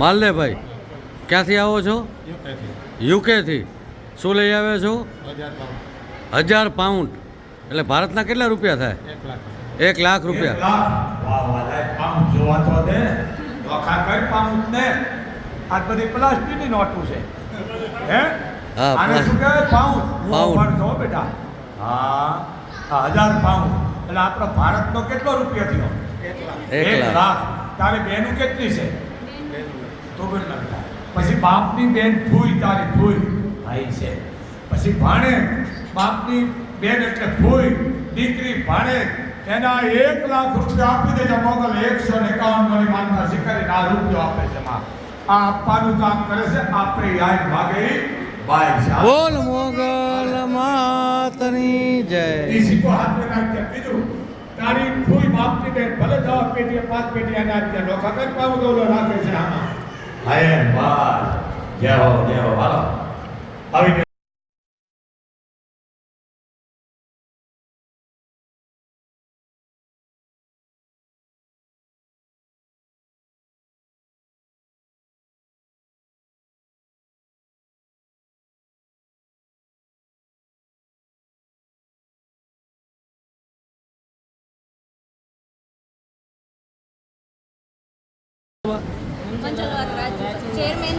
માલદેભાઈ ક્યાંથી આવો છો? યુકેથી. શું લઈ આવ્યા છો? હજાર પાઉન્ડ. એટલે ભારતના કેટલા રૂપિયા થાય? એક લાખ. રૂપિયા. એક લાખ. વાહ, વાહ, લે, પાઉન્ડ જોવા તો દે. નોખા કઈ પાઉન્ડ ને? આ બધી પ્લાસ્ટિકની નોટું છે. હે? હા, આને શું કહેવાય? પાઉન્ડ. પાઉન્ડ. છો બેટા. હા. હજાર પાઉન્ડ. એટલે આપણો ભારતનો કેટલો રૂપિયા થયો? એક લાખ. તારી બહેનું કેટલી છે? તો લગતા પછી બાપની બેન ફૂઈ તારી ફૂઈ ભાઈ છે. પછી ભાણે બાપની બેન એટલે ફૂઈ દીકરી ભાણે એના એક લાખ રૂપિયા આપી દેજો મોગલ એકસો ને એકાવન ગણી માનતા શીખરીને આ રૂપિયો આપે છે માં. આ આપવાનું કામ કરે છે આપણે યાદ માગે બાય છે બોલ ફૂઈ બાપની બેન ભલે દસ પેટીએ પાંચ પેટી એને આપજે. નોખા કઈ પાવ દોલો રાખે છે આમાં. હાય બાર. જય હો, જય હો. હાલો.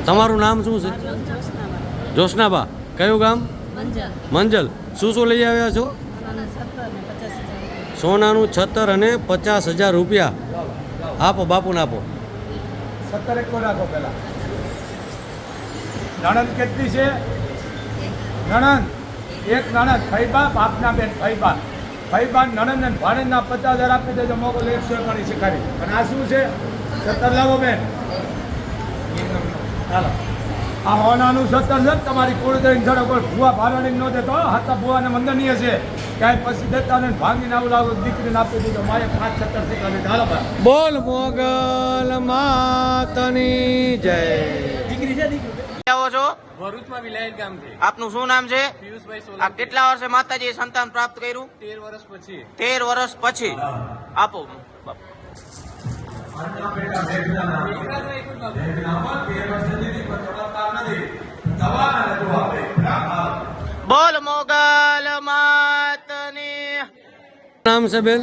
તમારું નામ શું છે? જોશનાબા. કયું ગામ? મંજલ. શું શું લઈ આવ્યા છો. સોનાનું છત્તર અને પચાસ હજાર રૂપિયા. આપો બાપુને આપો. સત્તર એક નણંદ કેટલી છે? નણંદ. એક નણંદ. બાપ આપના બેન ફૈબા ફૈબા નણંદ અને ભાણંદના પચાસ હજાર આપી દેજો મોગલ એકસો એકાણી શીખાડી અને આ શું છે? સત્તર લાવો બેન. ચાલો આ હોનાનું સત્તર છે તમારી કુળદેવી છોડો કોઈ ભૂવા ભારાણી ન દેતો. હાથા ભૂવાને વંદનીય છે. કાંઈ પછી દેતા ને ભાંગીને આવું લાવો દીકરીને આપી દીધો મારે પાંચ સત્તર શીખાડી ચાલો બોલ મોગલ માતની જય. આવો છો? ભરૂચમાં વિલાયત ગામથી આપનું શું નામ છે? પિયુષભાઈ સોલંકી. કેટલા વર્ષે માતાજીએ સંતાન પ્રાપ્ત કર્યું? તેર વર્ષ પછી. તેર વર્ષ પછી. આપો. બોલ મોગલ માતની. નામ છે બેન?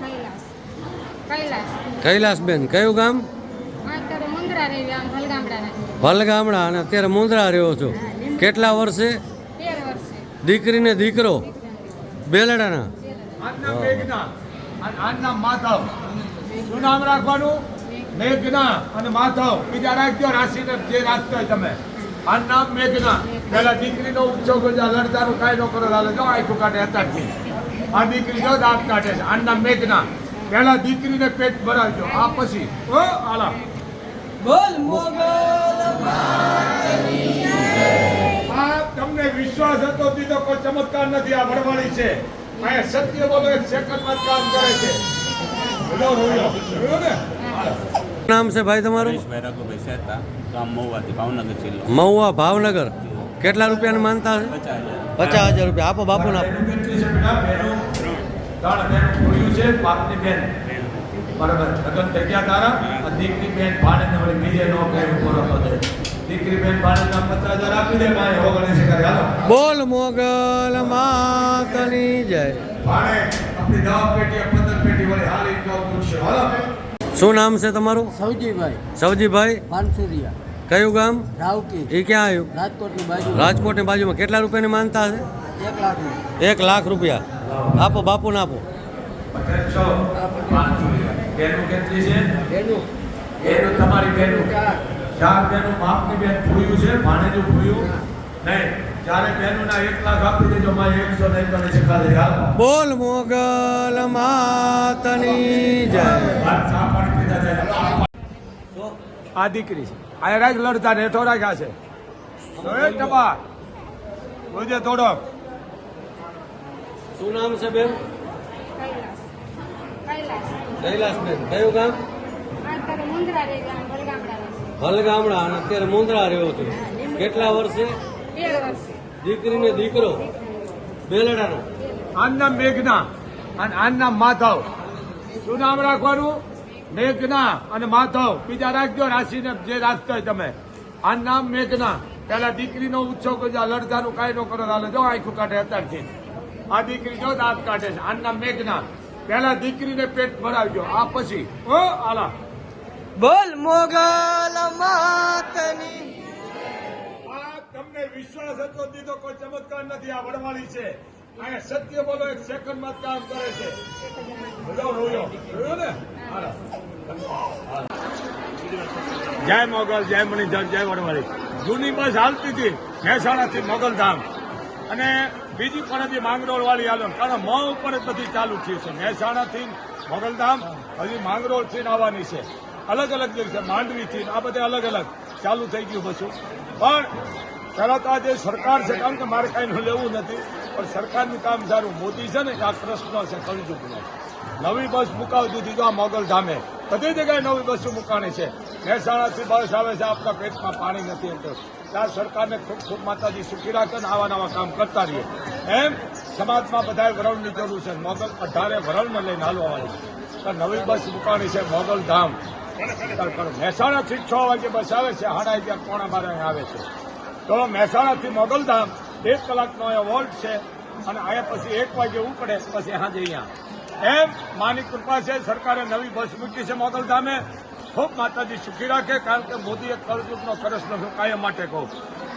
કૈલાસ. કૈલાસ. કૈલાસબેન. કયું ગામ? મુંદ્રા રેવી આમ ભલગામડાના છે. ભલગામડા અને અત્યારે મુંદ્રા રહ્યો છો. કેટલા વર્ષે? દીકરીને દીકરો? બેલડાના? નામ રાખવાનું? મેઘના અને માધવ. બીજા રાખજો રાશિને જે રાખતો તમે. આનું નામ મેઘના પેલા દીકરીનો ઉત્સવ લડતાનું કાયદો કરો. લાલે. જો આખું કાઢે અત્યારથી. આ દીકરી જો દાંત કાઢે છે. આનું નામ મેઘના પેલા દીકરીને પેટ ભરાવજો. આ પછી આલા આ તમને વિશ્વાસ હતો દીધો કોઈ ચમત્કાર નથી આ વડવાળી છે. અહીંયા સત્ય બોલો એક સેકન્ડમાં કામ કરે છે. બોલો રોયો ને. નામ છે ભાઈ તમારું? ભાઈ રઘુભાઈ સહેતા ગામ મહુવાથી ભાવનગર જિલ્લો. મહુવા ભાવનગર. કેટલા રૂપિયાની માનતા છે પચાસ હજાર. રૂપિયા. આપો બાપુ ના છે ત્રણ. બેન છે બાપની બેન. બરાબર લગન થઈ ગયા તારા દીકરી બેન ભાણે ને વળી બીજે નો કર્યું પૂરો તો દીકરી બેન ભાણે ના પચાસ હજાર આપી દે માય ઓગણીસ કરે. હાલો. બોલ મોગલ માતની જય. ભાણે આપણી દવા પેટી પંદર પેટી વળી હાલી તો પૂછશે હાલો. શું નામ છે તમારું? સવજીભાઈ. સવજીભાઈ? પાનસુરિયા કયું ગામ? રાવકી. એ ક્યાં આવ્યું? રાજકોટની બાજુ. રાજકોટની બાજુમાં. કેટલા રૂપિયાની માનતા છે એક લાખ રૂપિયા. આપો બાપુને આપો. બેનું કેટલી છે? એનું બેનું તમારી બેનું ચાર. બેનું બાપની બેન ભૂયું છે ભાણેજું ભૂયું. નહીં ચારે બેનું ના એક લાખ આપી દેજો મારે એકસો ને એકતાલીસ શીખાડી હાલ. બોલ મોગલ માતની જય. આ દીકરી છે. આ રાખ લડતા ને હેઠો રાખ્યા છે. ટપા રોજે થોડો શું નામ છે બેન? કૈલાસબેન કયું ગામ. ભલગામડા અને અત્યારે મુંદ્રા રહ્યો છું. કેટલા વર્ષે? દીકરીને દીકરો? બેલડાનો. આના મેઘના અને આના માધવ. શું નામ રાખવાનું? મેઘના અને માધવ. બીજા રાખજો રાશિને જે રાખતા હોય તમે. આ નામ મેઘના. પેલા દીકરીનો ઉત્સવ કરજો લડધાનું કાંઈ ન કરો હાલો જો આખું કાઢે અત્યારથી. આ દીકરી જો દાંત કાઢે છે. આ નામ મેઘના. પેલા દીકરીને પેટ ભરાવજો. આ પછી. ઓ આલા. બોલ મોગલ માતની. આ તમને વિશ્વાસ હતો દીધો કોઈ ચમત્કાર નથી. આ વડવાળી છે. અહીંયા સત્ય બોલો એક સેકન્ડમાં કામ કરે છે. જય મોગલ જય મણિધર જય વડવાળી જૂની બસ હાલતી હતી મહેસાણાથી મોગલધામ. અને બીજી પણ હજી માંગરોળ વાળી હાલો કારણ મ ઉપર જ બધી ચાલુ થયું છે. મહેસાણાથી મોગલધામ, હજી માંગરોળથી આવવાની છે. અલગ અલગ દિવસે માંડવીથી આ બધે અલગ અલગ ચાલુ થઈ ગયું બસું પણ તરત આ જે સરકાર છે, કારણ કે મારે કાંઈ લેવું નથી, પણ સરકારનું કામ સારું. મોદી છે ને આ કૃષ્ણ છે, કળજુગનો. નવી બસ મુકાવી દીધી તો આ મોગલ ધામે બધી જગ્યાએ નવી બસો મુકાણી છે. મહેસાણાથી બસ આવે છે આપણા પેટમાં પાણી નથી તો ત્યાં સરકારને ખૂબ ખૂબ માતાજી સુખી રાખે ને આવા નવા કામ કરતા રહીએ. એમ સમાજમાં બધાએ વરણની જરૂર છે. મોગલ અઢારે વરણમાં લઈને હાલવાવાળી તો નવી બસ મૂકવાની છે મોગલ ધામ. મહેસાણાથી છ વાગે બસ આવે છે. સાડા અગિયાર પોણા બાર આવે છે. તો મહેસાણાથી મોગલધામ એક કલાકનો એ વોલ્ટ છે અને અહીંયા પછી એક વાગે ઉપડે, પછી સાંજે અહીંયા એમ માની કૃપા છે, સરકારે નવી બસ મૂકી છે મોગલધામે ખૂબ માતાજી સુખી રાખે, કારણ કે મોદીએ કરજુકનો કરસનો નથી કાયમ માટે કહું.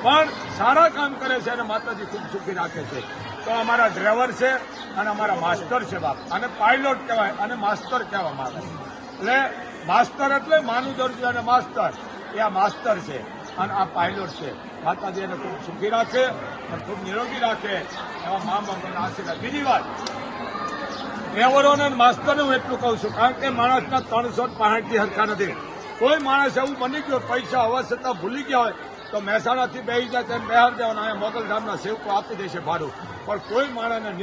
પણ સારા કામ કરે છે અને માતાજી ખૂબ સુખી રાખે છે. તો અમારા ડ્રાઈવર છે અને અમારા માસ્ટર છે બાપ. અને પાયલોટ કહેવાય અને માસ્ટર કહેવામાં આવે એટલે માસ્ટર એટલે માનું દરજ્જો અને માસ્ટર એ આ માસ્ટર છે અને આ પાયલોટ છે. માતાજી એને ખૂબ સુખી રાખે અને ખૂબ નિરોગી રાખે. એવા મા બાપના આશીર્વાદ. બીજી વાત ડ્રાઈવરોને અને માસ્ટરને હું એટલું કહું છું, કારણ કે માણસના ત્રણસો પાંસઠથી હરખા નથી. કોઈ માણસ એવું બની ગયો, પૈસા હોવા છતાં ભૂલી ગયા હોય, તો મહેસાણાથી બેસી જાય તેમ બહાર જવાના, અહીંયા મોગલધામના સેવકો આપી દેશે ભાડું. પણ કોઈ માણસને